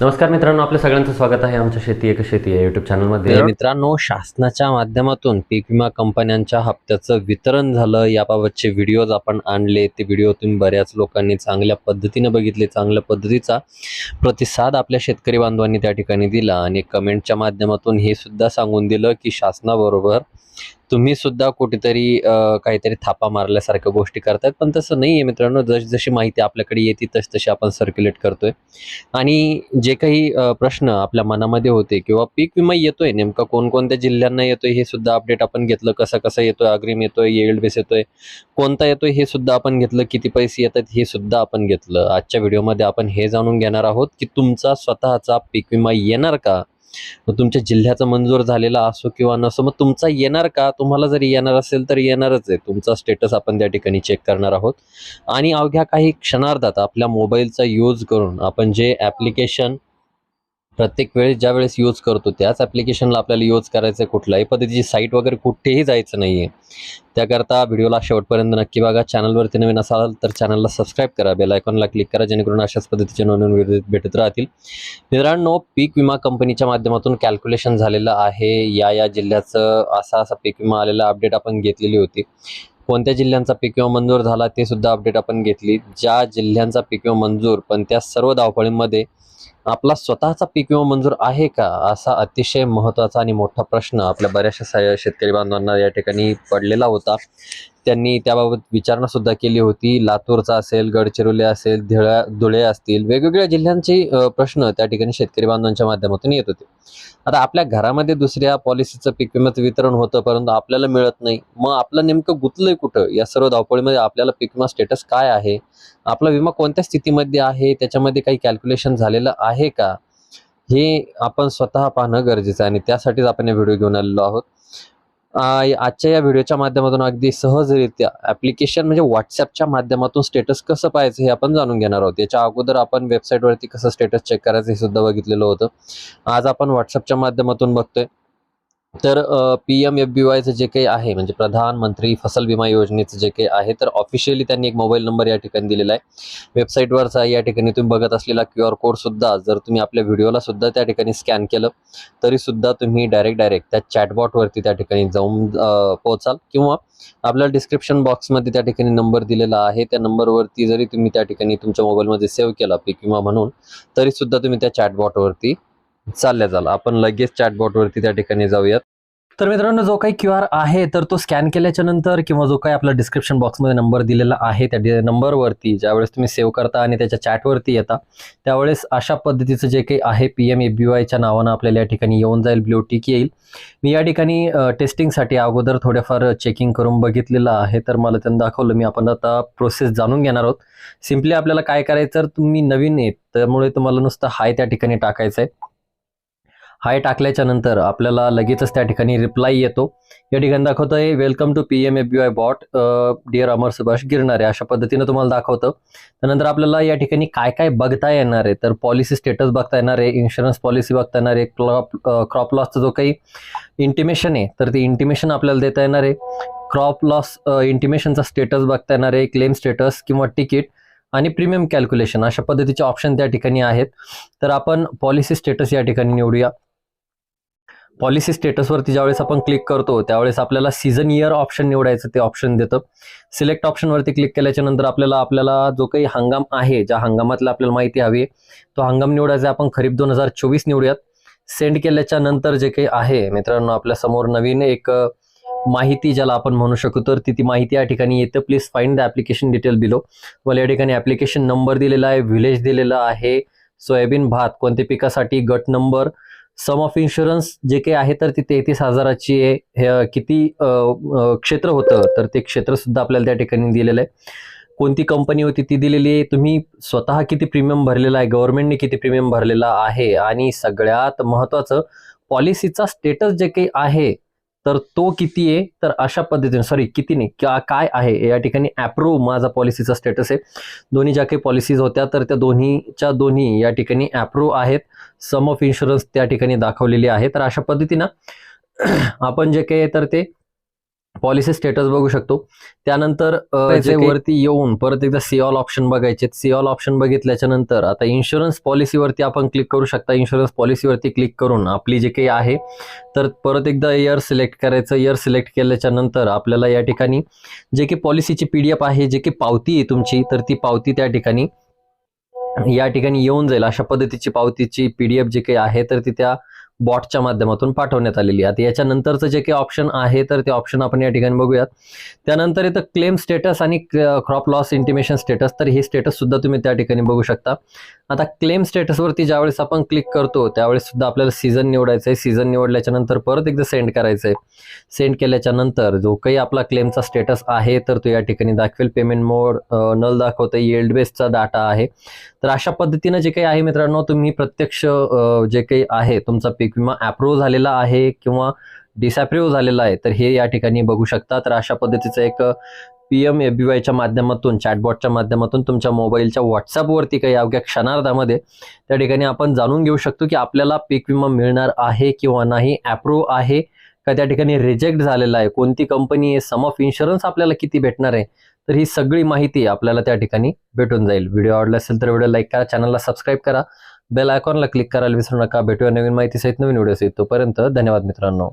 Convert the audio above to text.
नमस्कार मित्रांनो आपल्या सगळ्यांचं स्वागत आहे आमच्या शेती एक शेती या युट्यूब चॅनलमध्ये मित्रांनो शासनाच्या माध्यमातून पीक विमा कंपन्यांच्या हप्त्याचं वितरण झालं. याबाबतचे व्हिडिओज आपण आणले. ते व्हिडिओ तुम्ही बऱ्याच लोकांनी चांगल्या पद्धतीने बघितले. चांगल्या पद्धतीचा प्रतिसाद आपल्या शेतकरी बांधवांनी त्या ठिकाणी दिला आणि कमेंटच्या माध्यमातून हे सुद्धा सांगून दिलं की शासनाबरोबर तुम्ही सुद्धा कुठेतरी काहीतरी थापा मारल्यासारख्या गोष्टी करतायत पण तसं नाही आहे मित्रांनो. जशी जशी माहिती आपल्याकडे येते तशी तशी आपण सर्क्युलेट करतोय. आणि जे काही प्रश्न आपल्या मनामध्ये होते किंवा पीक विमा येतोय नेमका कोणकोणत्या जिल्ह्यांना येतोय हे सुद्धा अपडेट आपण घेतलं. कसं कसं येतोय अग्रिम येतोय येल्ड बेस येतोय कोणता येतोय हे सुद्धा आपण घेतलं. किती पैसे येतात हे सुद्धा आपण घेतलं. आजच्या व्हिडिओमध्ये आपण हे जाणून घेणार आहोत की तुमचा स्वतःचा पीक विमा येणार का? मग तुमच्या जिल्ह्याचा मंजूर झालेला असो किंवा नसो मग तुमचा येणार का? तुम्हाला जर येणार असेल तर येणारच आहे. तुमचा स्टेटस आपण त्या ठिकाणी चेक करणार आहोत. आणि अवघ्या काही क्षणार्धात आपल्या मोबाईलचा यूज करून आपण जे ॲप्लिकेशन प्रत्येक वेळेस ज्या वेळेस यूज करतो त्याच ॲप्लिकेशनला आपल्याला यूज करायचं आहे कुठल्याही पद्धतीची साईट वगैरे कुठेही जायचं नाही आहे त्याकरता व्हिडिओला शेवटपर्यंत नक्की बघा. चॅनलवरती नवीन असाल तर चॅनलला सबस्क्राईब करा. बेल आयकॉनला क्लिक करा जेणेकरून अशाच पद्धतीचे नवीन व्हिडिओ भेटत राहतील. मित्रांनो पीक विमा कंपनीच्या माध्यमातून कॅल्क्युलेशन झालेलं आहे. या या जिल्ह्याचं असा असा पीक विमा आलेला अपडेट आपण घेतलेली होती. कोणत्या जिल्ह्यांचा पीक विमा मंजूर झाला ते सुद्धा अपडेट आपण घेतली. ज्या जिल्ह्यांचा पीक विमा मंजूर पण त्या सर्व धावपळींमध्ये आपला स्वतःचा पीक विमा मंजूर आहे का? असा अतिशय महत्त्वाचा आणि मोठा प्रश्न आपल्या बऱ्याचशा शेतकरी बांधवांना या ठिकाणी पडलेला होता. त्यांनी त्याबाबत विचारणा सुद्धा केली होती. लातूरचा असेल गडचिरोली असेल धिळा धुळे असतील वेगवेगळ्या जिल्ह्यांचे प्रश्न त्या ठिकाणी शेतकरी बांधवांच्या माध्यमातून येत होते. आता आपल्या घरामध्ये दुसऱ्या पॉलिसीचं पीक विम्याचं वितरण होतं परंतु आपल्याला मिळत नाही. मग आपलं नेमकं गुतलंय कुठं? या सर्व धावपळीमध्ये आपल्याला पीक विमा स्टेटस काय आहे? आपला विमा कोणत्या स्थितीमध्ये आहे? त्याच्यामध्ये काही कॅल्क्युलेशन झालेलं आहे का? हे आपण स्वतः पाहणं गरजेचं आहे आणि त्यासाठीच आपण हे व्हिडिओ घेऊन आलेलो आहोत. आजच्या या व्हिडिओच्या माध्यमातून अगदी सहजरित्या ॲप्लिकेशन म्हणजे व्हॉट्सॲपच्या माध्यमातून स्टेटस कसं पाहायचं हे आपण जाणून घेणार आहोत. याच्या अगोदर आपण वेबसाईटवरती कसं स्टेटस चेक करायचं हे सुद्धा बघितलेलं होतं. आज आपण व्हॉट्सअपच्या माध्यमातून बघतोय. तर पी एम एफ बी वायचं जे काही आहे म्हणजे प्रधानमंत्री फसल विमा योजनेचं जे काही आहे तर ऑफिशियली त्यांनी एक मोबाईल नंबर या ठिकाणी दिलेला आहे. वेबसाईटवरचा या ठिकाणी तुम्ही बघत असलेला क्यू आर कोड सुद्धा जर तुम्ही आपल्या व्हिडिओला सुद्धा त्या ठिकाणी स्कॅन केलं तरी सुद्धा तुम्ही डायरेक्ट डायरेक्ट त्या चॅटबॉटवरती त्या ठिकाणी जाऊन पोहोचाल. किंवा आपल्या डिस्क्रिप्शन बॉक्समध्ये त्या ठिकाणी नंबर दिलेला आहे त्या नंबरवरती जरी तुम्ही त्या ठिकाणी तुमच्या मोबाईलमध्ये सेव्ह केला पी किंवा म्हणून तरी सुद्धा तुम्ही त्या चॅटबॉटवरती चालल्या जाल. आपण लगेच चॅटबॉटवरती त्या ठिकाणी जाऊयात. तर मित्रांनो जो काही क्यू आर आहे तर तो स्कॅन केल्याच्यानंतर किंवा जो काही आपला डिस्क्रिप्शन बॉक्समध्ये नंबर दिलेला आहे त्या नंबरवरती ज्यावेळेस तुम्ही सेव्ह करता आणि त्याच्या चॅटवरती येता त्यावेळेस अशा पद्धतीचं जे काही आहे पी एम ए बी वायच्या नावानं आपल्याला या ठिकाणी येऊन जाईल ब्ल्यू टिक येईल. मी या ठिकाणी टेस्टिंगसाठी अगोदर थोड्याफार चेकिंग करून बघितलेलं आहे तर मला त्यांनी दाखवलं. मी आपण आता प्रोसेस जाणून घेणार आहोत. सिम्पली आपल्याला काय करायचं तर तुम्ही नवीन आहेत त्यामुळे तुम्हाला नुसतं हाय त्या ठिकाणी टाकायचं आहे हाय टाकल्याच्या नंतर आपल्याला लगेचच त्या ठिकाणी रिप्लाय येतो. या ठिकाणी दाखवतोय welcome to P M A B I bot dear Amar Subhash Girnare अशा पद्धतीनं तुम्हाला दाखवतं. त्यानंतर आपल्याला या ठिकाणी काय काय बघता येणार आहे? तर पॉलिसी स्टेटस बघता येणार आहे इन्शुरन्स पॉलिसी बघता येणार आहे क्रॉप क्रॉप लॉसचा जो काही इंटिमेशन आहे तर ते इंटिमेशन आपल्याला देता येणार आहे. क्रॉप लॉस इंटिमेशनचा स्टेटस बघता येणार आहे क्लेम स्टेटस किंवा तिकीट आणि प्रीमियम कॅल्क्युलेशन अशा पद्धतीचे ऑप्शन त्या ठिकाणी आहेत. तर आपण पॉलिसी स्टेटस या ठिकाणी निवडूया. पॉलिसी स्टेटसवरती ज्यावेळेस आपण क्लिक करतो त्यावेळेस आपल्याला सीझन इयर ऑप्शन निवडायचं ते ऑप्शन देतं. सिलेक्ट ऑप्शनवरती क्लिक केल्याच्यानंतर आपल्याला आपल्याला जो काही हंगाम आहे ज्या हंगामातला आपल्याला माहिती हवी आहे, तो हंगाम निवडायचा आपण खरीप दोन हजार चोवीस निवडूयात. सेंड केल्याच्यानंतर जे काही आहे मित्रांनो आपल्यासमोर नवीन एक माहिती ज्याला आपण म्हणू शकतो तर ती ती माहिती या ठिकाणी येतं. Please find the application detail below मला या ठिकाणी ॲप्लिकेशन नंबर दिलेला आहे व्हिलेज दिलेला आहे सोयाबीन भात कोणत्या पिकासाठी गट नंबर सम ऑफ इन्शुरन्स जे काही आहे तर ती तेहतीस हजाराची आहे. हे किती क्षेत्र होतं तर ते क्षेत्र सुद्धा आपल्याला त्या ठिकाणी दिलेलं आहे. कोणती कंपनी होती ती दिलेली आहे तुम्ही स्वतः किती प्रीमियम भरलेला आहे गव्हर्नमेंटने किती प्रीमियम भरलेला आहे आणि सगळ्यात महत्त्वाचं पॉलिसीचा स्टेटस जे काही आहे तर तो किती आहे? तर अशा पद्धतीने सॉरी किती नाही का काय आहे? या ठिकाणी ॲप्रूव्ह माझा पॉलिसीचा स्टेटस आहे. दोन्ही ज्या काही पॉलिसीज होत्या तर त्या दोन्हीच्या दोन्ही या ठिकाणी ॲप्रूव्ह आहेत. सम ऑफ इन्शुरन्स त्या ठिकाणी दाखवलेली आहे. तर अशा पद्धतीनं आपण जे काही तर ते पॉलिसी स्टेटस बघू शकतो. त्यानंतर वरती येऊन परत एकदा सी ऑल ऑप्शन बघायचे सी ऑल ऑप्शन बघितल्याच्या नंतर आता इन्शुरन्स पॉलिसीवरती आपण क्लिक करू शकता. इन्शुरन्स पॉलिसीवरती क्लिक करून आपली जे काही आहे तर परत एकदा इयर सिलेक्ट करायचं. इयर सिलेक्ट केल्याच्यानंतर आपल्याला या ठिकाणी जे काही पॉलिसीची पी डी एफ आहे जे काही पावती आहे तुमची तर ती पावती त्या ठिकाणी या ठिकाणी येऊन जाईल. अशा पद्धतीची पावतीची पी डी एफ जे काही आहे तर ती त्या बॉटच्या माध्यमातून पाठवण्यात आलेली आहे. आता याच्यानंतरचं जे काही ऑप्शन आहे तर ते ऑप्शन आपण या ठिकाणी बघूयात. त्यानंतर इथं क्लेम स्टेटस आणि क्रॉप लॉस इंटिमेशन स्टेटस तर हे स्टेटस सुद्धा तुम्ही त्या ठिकाणी बघू शकता. आता क्लेम स्टेटसवरती ज्यावेळेस आपण क्लिक करतो त्यावेळेस सुद्धा आपल्याला सीझन निवडायचं आहे सीझन निवडल्याच्या नंतर परत एकदा सेंड करायचं आहे सेंड केल्याच्यानंतर जो काही आपला क्लेमचा स्टेटस आहे तर तो या ठिकाणी दाखवेल. पेमेंट मोड नल दाखवतं येल्ड बेसचा डाटा आहे. तर अशा पद्धतीनं जे काही आहे मित्रांनो तुम्ही प्रत्यक्ष जे काही आहे तुमचा पीक विमा अप्रूव्ह झालेला आहे किंवा डिसॲप्रूव्ह झालेला आहे तर हे या ठिकाणी बघू शकता. तर अशा पद्धतीचं एक पी एम ए बी वायच्या माध्यमातून चॅटबॉटच्या माध्यमातून तुमच्या मोबाईलच्या व्हॉट्सअपवरती काही अवघ्या क्षणार्धामध्ये त्या ठिकाणी आपण जाणून घेऊ शकतो की आपल्याला पीक विमा मिळणार आहे किंवा नाही अप्रूव्ह आहे का त्या ठिकाणी रिजेक्ट झालेला आहे कोणती कंपनी आहे सम ऑफ इन्शुरन्स आपल्याला किती भेटणार आहे तर ही सगळी माहिती आपल्याला त्या ठिकाणी भेटून जाईल. व्हिडिओ आवडला असेल तर व्हिडिओ लाईक करा चॅनलला सबस्क्राईब करा बेल आयकॉनला क्लिक करायला विसरू नका. भेटूया नवीन माहितीसहित नवीन व्हिडिओ तोपर्यंत धन्यवाद मित्रांनो.